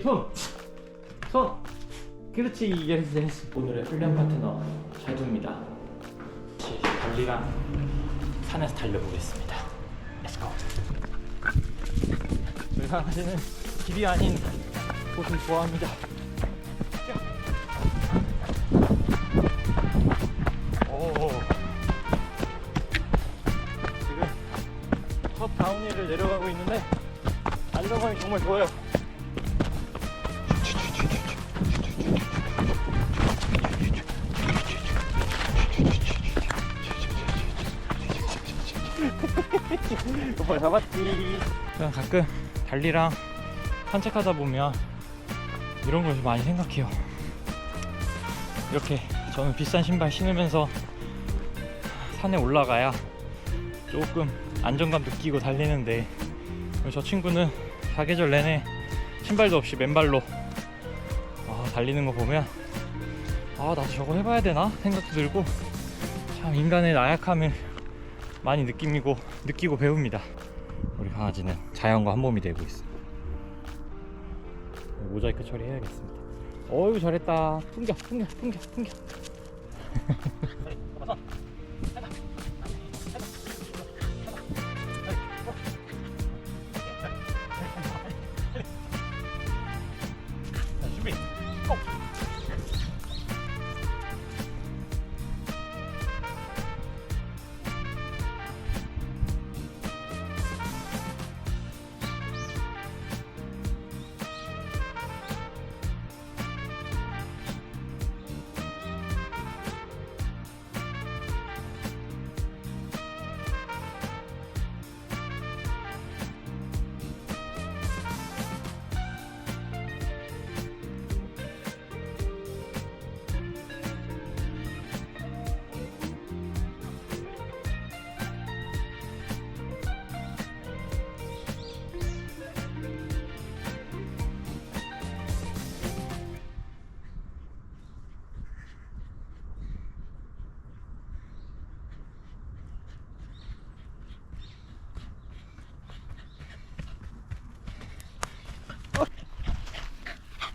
여기 손! 손! 그렇지 예스 오늘의 훈련 파트너 자두입니다. 같이 달리랑 산에서 달려보겠습니다. 렛츠고 저희 강아지는 길이 아닌 곳을 좋아합니다. 오. 지금 첫 다운힐을 내려가고 있는데 달려가기 정말 좋아요 오빠 잡았지. 저는 가끔 달리랑 산책하다 보면 이런 걸좀 많이 생각해요. 이렇게 저는 비싼 신발 신으면서 산에 올라가야 조금 안정감 느끼고 달리는데 저 친구는 사계절 내내 신발도 없이 맨발로 아, 달리는 거 보면 아 나도 저거 해봐야 되나 생각도 들고 참 인간의 나약함을 많이 느끼고 느끼고 배웁니다. 우리 강아지는 자연과 한 몸이 되고 있어. 모자이크 처리해야겠습니다. 어유 잘했다. 풍겨, 풍겨, 풍겨, 풍겨.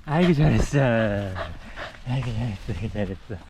아이고 잘했어. 아이고 잘했어. 잘했어.